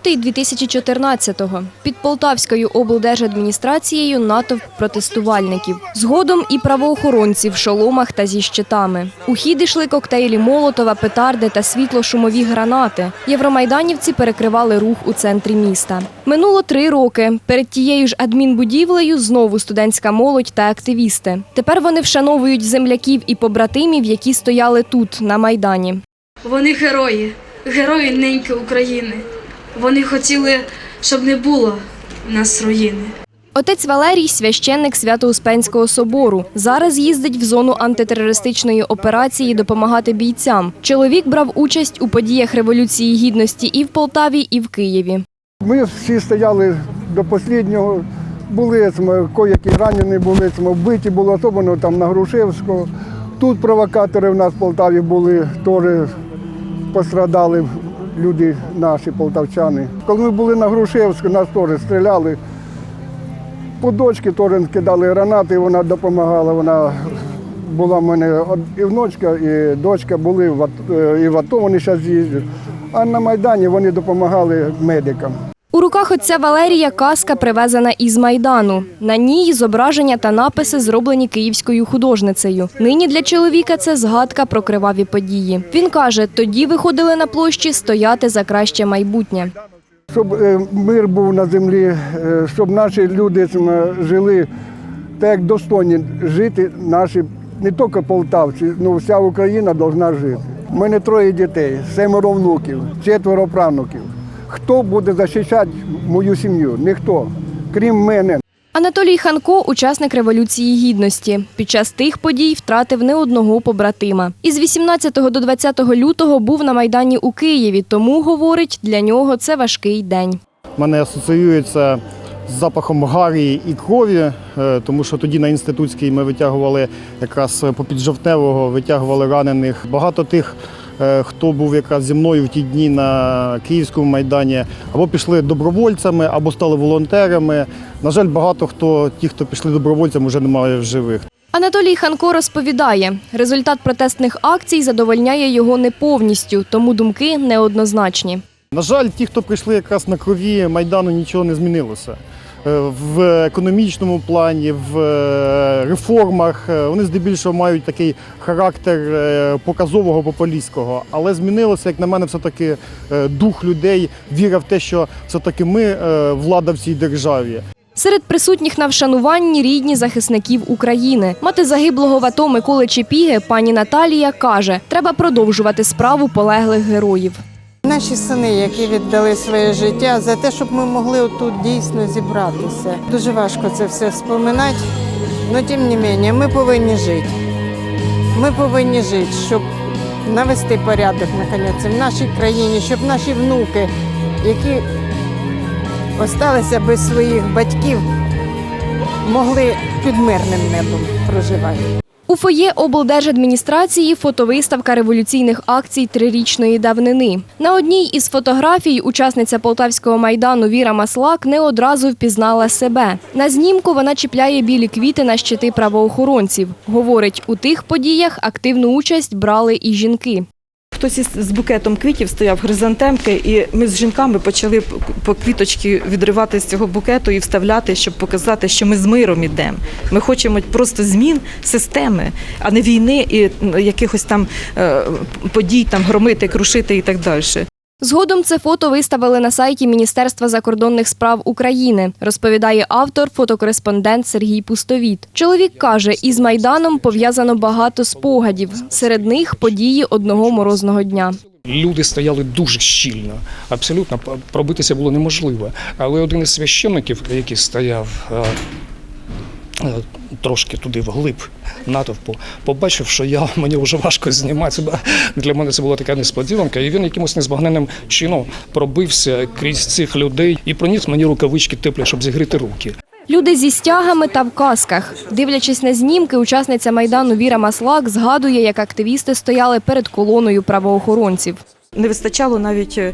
Лютий 2014-го. Під Полтавською облдержадміністрацією натовп протестувальників. Згодом і правоохоронці в шоломах та зі щитами. У хід йшли коктейлі Молотова, петарди та світло-шумові гранати. Євромайданівці перекривали рух у центрі міста. Минуло три роки. Перед тією ж адмінбудівлею знову студентська молодь та активісти. Тепер вони вшановують земляків і побратимів, які стояли тут, на Майдані. Вони герої, герої неньки України. Вони хотіли, щоб не було в нас руїни. Отець Валерій – священник Свято-Успенського собору. Зараз їздить в зону антитерористичної операції допомагати бійцям. Чоловік брав участь у подіях Революції Гідності і в Полтаві, і в Києві. Ми всі стояли до останнього, були коякі ранені були, вбиті були, особливо там на Грушевського. Тут провокатори в нас в Полтаві були, теж пострадали люди наші полтавчани. Коли ми були на Грушевську, нас теж стріляли. По дочці теж кидали гранати, вона допомагала. Вона була в мене і внучка, і дочка були е, і в АТО вони зараз їздять. А на Майдані вони допомагали медикам. У руках отця Валерія каска привезена із Майдану. На ній зображення та написи зроблені київською художницею. Нині для чоловіка це згадка про криваві події. Він каже, тоді виходили на площі стояти за краще майбутнє. Щоб е, мир був на землі, е, щоб наші люди жили так, як достойні жити наші, не тільки полтавці, але вся Україна повинна жити. У мене троє дітей, семеро внуків, четверо правнуків. Хто буде захищати мою сім'ю? Ніхто, крім мене. Анатолій Ханко – учасник Революції Гідності. Під час тих подій втратив не одного побратима. Із 18 до 20 лютого був на Майдані у Києві, тому, говорить, для нього це важкий день. мене асоціюється з запахом гарі і крові, е, тому що тоді на інститутській ми витягували якраз попід жовтневого, витягували ранених. Багато тих, хто був якраз зі мною в ті дні на Київському майдані, або пішли добровольцями, або стали волонтерами. На жаль, багато хто, ті, хто пішли добровольцями, вже немає в живих. Анатолій Ханко розповідає, результат протестних акцій задовольняє його не повністю, тому думки неоднозначні. На жаль, ті, хто прийшли якраз на крові Майдану, нічого не змінилося. Е, В економічному плані, в е, реформах е, вони здебільшого мають такий характер показового популістського. Але змінилося, як на мене, все-таки дух людей, віра в те, що все-таки ми влада в цій державі. Серед присутніх на вшануванні рідні захисників України. Мати загиблого в АТО Миколи Чепіги, пані Наталія, каже, треба продовжувати справу полеглих героїв. Наші сини, які віддали своє життя за те, щоб ми могли тут дійсно зібратися. Дуже важко це все вспоминати, але тим не менше, ми повинні жити. Ми повинні жити, щоб навести порядок наконець в нашій країні, щоб наші внуки, які осталися без своїх батьків, могли під мирним небом проживати. У фоє облдержадміністрації фотовиставка революційних акцій трирічної давнини. На одній із фотографій учасниця Полтавського майдану Віра Маслак не одразу впізнала себе. На знімку вона чіпляє білі квіти на щити правоохоронців. Говорить, у тих подіях активну участь брали і жінки. Хтось із з букетом квітів стояв хризантемки, і ми з жінками почали по- по квіточки відривати з цього букету і вставляти, щоб показати, що ми з миром ідемо. Ми хочемо просто змін системи, а не війни і якихось там е, подій, там громити, крушити і так далі. Згодом це фото виставили на сайті Міністерства закордонних справ України, розповідає автор, фотокореспондент Сергій Пустовіт. Чоловік каже, із Майданом пов'язано багато спогадів. Серед них події одного морозного дня. Люди стояли дуже щільно, абсолютно пробитися було неможливо. Але один із священників, який стояв е, е, трошки туди вглиб натовпу, побачив, що я мені вже важко знімати. Для мене це була така несподіванка. І він якимось незбагненним чином пробився крізь цих людей і проніс мені рукавички теплі, щоб зігріти руки. Люди зі стягами та в касках. Дивлячись на знімки, учасниця майдану Віра Маслак згадує, як активісти стояли перед колоною правоохоронців. Не вистачало навіть е,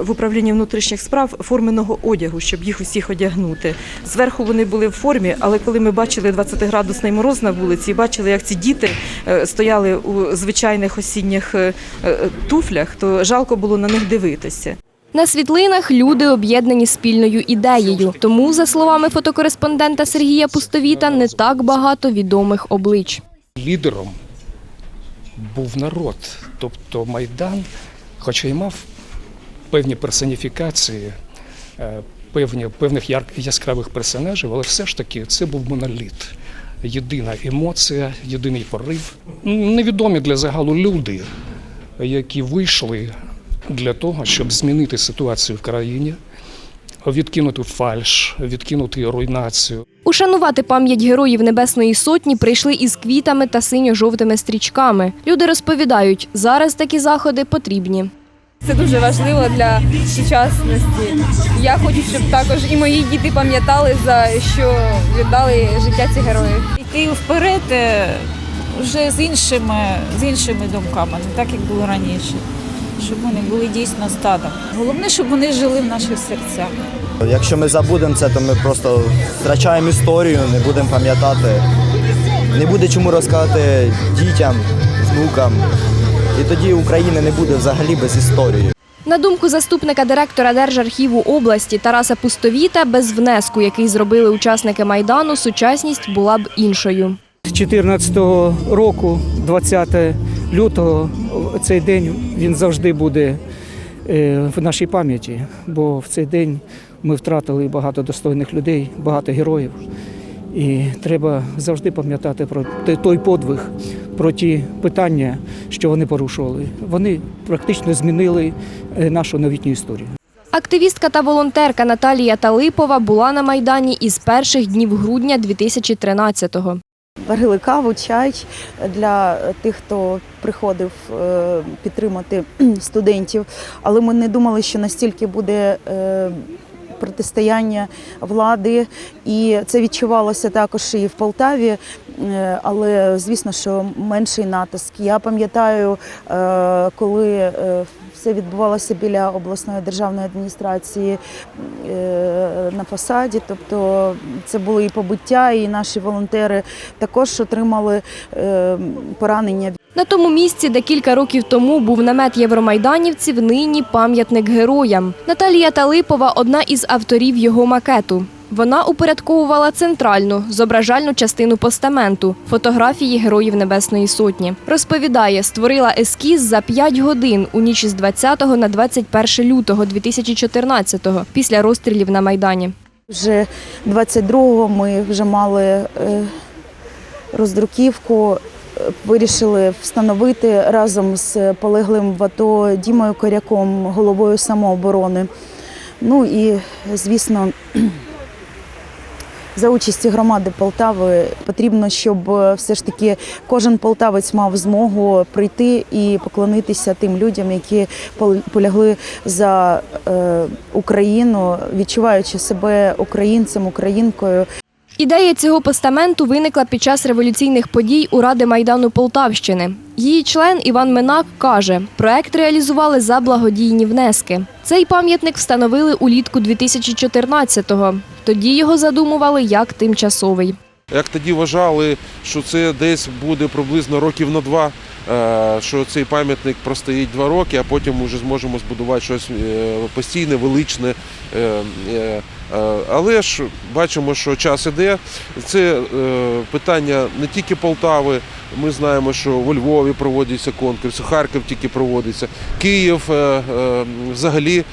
в управлінні внутрішніх справ форменого одягу, щоб їх усіх одягнути. Зверху вони були в формі, але коли ми бачили 20-градусний мороз на вулиці, і бачили, як ці діти е, стояли у звичайних осінніх е, туфлях, то жалко було на них дивитися. На світлинах люди об'єднані спільною ідеєю. Тому, за словами фотокореспондента Сергія Пустовіта, не так багато відомих облич. Лідером був народ, тобто Майдан, хоча й мав певні персоніфікації, е, певні, певних яскравих персонажів, але все ж таки це був моноліт. Єдина емоція, єдиний порив. Невідомі для загалу люди, які вийшли для того, щоб змінити ситуацію в країні, відкинути фальш, відкинути руйнацію. Ушанувати пам'ять героїв Небесної Сотні прийшли із квітами та синьо-жовтими стрічками. Люди розповідають, зараз такі заходи потрібні. Це дуже важливо для сучасності. Я хочу, щоб також і мої діти пам'ятали за що віддали життя ці герої. йти вперед е, вже з іншими, з іншими думками, не так як було раніше. Щоб вони були дійсно стадом. Головне, щоб вони жили в наших серцях. Якщо ми забудемо це, то ми просто втрачаємо історію, не будемо пам'ятати. Не буде чому розказати дітям, внукам. І тоді України не буде взагалі без історії. На думку заступника директора Держархіву області Тараса Пустовіта, без внеску, який зробили учасники Майдану, сучасність була б іншою. З 2014 року, 20 лютого, цей день він завжди буде е, в нашій пам'яті, бо в цей день ми втратили багато достойних людей, багато героїв. І треба завжди пам'ятати про те- той подвиг, про ті питання, що вони порушували. Вони практично змінили е, нашу новітню історію. Активістка та волонтерка Наталія Талипова була на Майдані із перших днів грудня 2013-го. Варили каву, чай для тих, хто приходив е, підтримати студентів. Але ми не думали, що настільки буде е, протистояння влади, і це відчувалося також і в Полтаві. Е, Але звісно, що менший натиск. Я пам'ятаю, е, коли е, все відбувалося біля обласної державної адміністрації на фасаді. Тобто це були і побиття, і наші волонтери також отримали поранення. На тому місці, де кілька років тому був намет євромайданівців, нині пам'ятник героям. Наталія Талипова одна із авторів його макету. Вона упорядковувала центральну зображальну частину постаменту фотографії героїв Небесної Сотні. Розповідає, створила ескіз за 5 годин у ніч з 20 на 21 лютого 2014-го, після розстрілів на Майдані. Вже 22-го ми вже мали е, роздруківку. Вирішили встановити разом з полеглим в АТО Дімою Коряком, головою самооборони. Ну і, звісно, за участі громади Полтави потрібно, щоб е, все ж таки кожен полтавець мав змогу прийти і поклонитися тим людям, які пол- полягли за е, Україну, відчуваючи себе українцем, українкою. Ідея цього постаменту виникла під час революційних подій у Ради Майдану Полтавщини. Її член Іван Минак каже, проект реалізували за благодійні внески. Цей пам'ятник встановили улітку 2014-го. Тоді його задумували як тимчасовий. Як тоді вважали, що це десь буде приблизно років на два, е, що цей пам'ятник простоїть два роки, а потім вже зможемо збудувати щось е, постійне, величне. е, Але ж бачимо, що час іде. Це питання не тільки Полтави. Ми знаємо, що у Львові проводяться конкурси, Харків тільки проводиться. Київ взагалі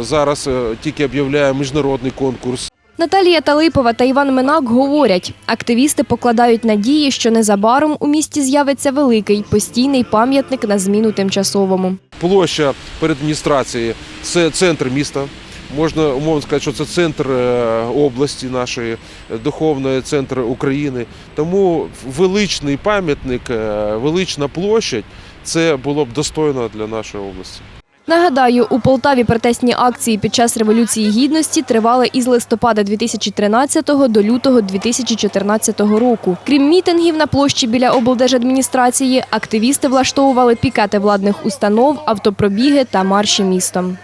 зараз тільки об'являє міжнародний конкурс. Наталія Талипова та Іван Минак говорять, активісти покладають надії, що незабаром у місті з'явиться великий постійний пам'ятник на зміну тимчасовому. Площа перед адміністрацією це центр міста. Можна умовно сказати, що це центр е, області нашої, е, духовної, центр України. Тому величний пам'ятник, е, велична площадь це було б достойно для нашої області. Нагадаю, у Полтаві протестні акції під час Революції Гідності тривали із листопада 2013 до лютого 2014 року. Крім мітингів на площі біля облдержадміністрації, активісти влаштовували пікети владних установ, автопробіги та марші містом.